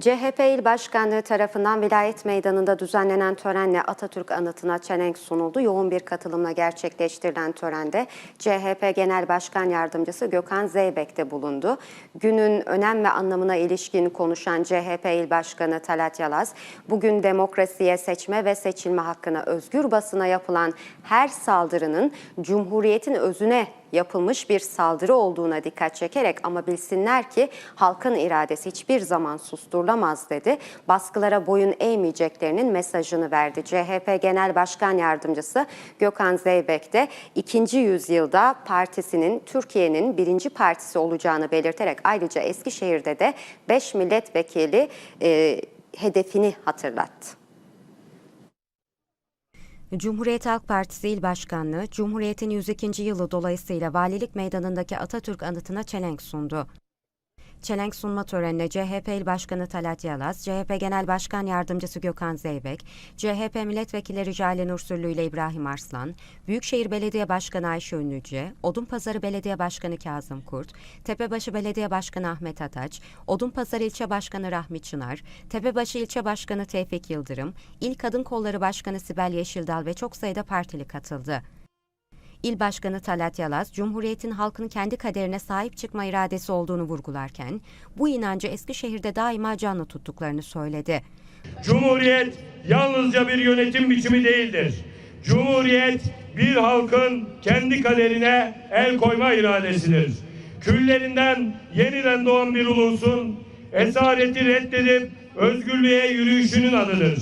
CHP İl Başkanlığı tarafından Vilayet Meydanı'nda düzenlenen törenle Atatürk anıtına çelenk sunuldu. Yoğun bir katılımla gerçekleştirilen törende CHP Genel Başkan Yardımcısı Gökhan Zeybek de bulundu. Günün önem ve anlamına ilişkin konuşan CHP İl Başkanı Talat Yalaz, bugün demokrasiye seçme ve seçilme hakkına özgür basına yapılan her saldırının Cumhuriyet'in özüne yapılmış bir saldırı olduğuna dikkat çekerek ama bilsinler ki halkın iradesi hiçbir zaman susturulamaz dedi. Baskılara boyun eğmeyeceklerinin mesajını verdi. CHP Genel Başkan Yardımcısı Gökhan Zeybek de ikinci yüzyılda partisinin Türkiye'nin birinci partisi olacağını belirterek ayrıca Eskişehir'de de 5 milletvekili e, hedefini hatırlattı. Cumhuriyet Halk Partisi İl Başkanlığı, Cumhuriyet'in 102. yılı dolayısıyla Valilik Meydanı'ndaki Atatürk anıtına çelenk sundu. Çelenk sunma törenine CHP İl Başkanı Talat Yalaz, CHP Genel Başkan Yardımcısı Gökhan Zeybek, CHP Milletvekilleri Jale Nursürlü ile İbrahim Arslan, Büyükşehir Belediye Başkanı Ayşe Ünlüce, Odunpazarı Belediye Başkanı Kazım Kurt, Tepebaşı Belediye Başkanı Ahmet Ataç, Odunpazarı İlçe Başkanı Rahmi Çınar, Tepebaşı İlçe Başkanı Tevfik Yıldırım, İl Kadın Kolları Başkanı Sibel Yeşildal ve çok sayıda partili katıldı. İl Başkanı Talat Yalaz, Cumhuriyet'in halkın kendi kaderine sahip çıkma iradesi olduğunu vurgularken, bu inancı Eskişehir'de daima canlı tuttuklarını söyledi. Cumhuriyet yalnızca bir yönetim biçimi değildir. Cumhuriyet bir halkın kendi kaderine el koyma iradesidir. Küllerinden yeniden doğan bir ulusun esareti reddedip özgürlüğe yürüyüşünün adıdır.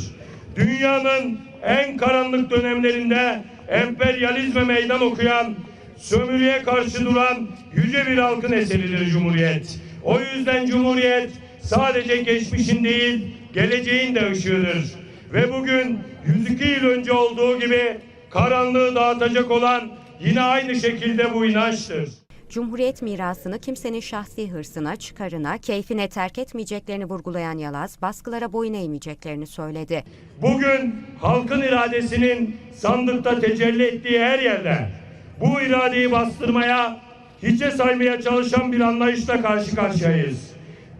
Dünyanın en karanlık dönemlerinde emperyalizme meydan okuyan, sömürüye karşı duran yüce bir halkın eseridir Cumhuriyet. O yüzden Cumhuriyet sadece geçmişin değil, geleceğin de ışığıdır. Ve bugün 102 yıl önce olduğu gibi karanlığı dağıtacak olan yine aynı şekilde bu inançtır. Cumhuriyet mirasını kimsenin şahsi hırsına, çıkarına, keyfine terk etmeyeceklerini vurgulayan Yalaz, baskılara boyun eğmeyeceklerini söyledi. Bugün halkın iradesinin sandıkta tecelli ettiği her yerde bu iradeyi bastırmaya, hiçe saymaya çalışan bir anlayışla karşı karşıyayız.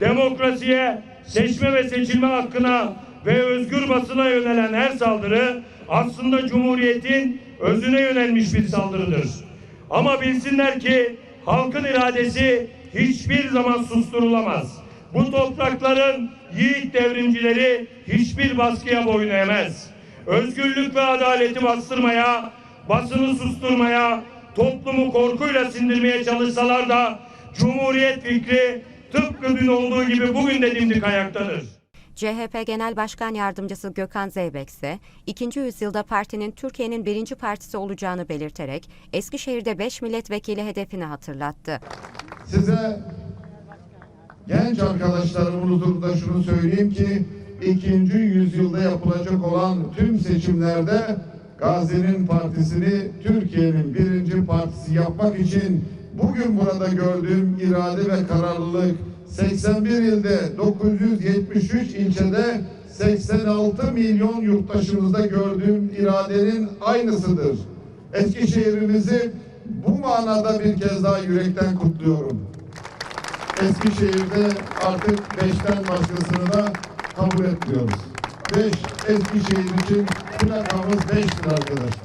Demokrasiye, seçme ve seçilme hakkına ve özgür basına yönelen her saldırı aslında Cumhuriyet'in özüne yönelmiş bir saldırıdır. Ama bilsinler ki halkın iradesi hiçbir zaman susturulamaz. Bu toprakların yiğit devrimcileri hiçbir baskıya boyun eğmez. Özgürlük ve adaleti bastırmaya, basını susturmaya, toplumu korkuyla sindirmeye çalışsalar da Cumhuriyet fikri tıpkı dün olduğu gibi bugün de dimdik ayaktadır. CHP Genel Başkan Yardımcısı Gökhan Zeybek ise ikinci yüzyılda partinin Türkiye'nin birinci partisi olacağını belirterek Eskişehir'de 5 milletvekili hedefini hatırlattı. Size genç arkadaşlarımın huzurunda şunu söyleyeyim ki ikinci yüzyılda yapılacak olan tüm seçimlerde Gazi'nin partisini Türkiye'nin birinci partisi yapmak için bugün burada gördüğüm irade ve kararlılık 81 ilde 973 ilçede 86 milyon yurttaşımızda gördüğüm iradenin aynısıdır. Eskişehir'imizi bu manada bir kez daha yürekten kutluyorum. Eskişehir'de artık beşten başkasını da kabul etmiyoruz. Beş Eskişehir için plakamız beştir arkadaşlar.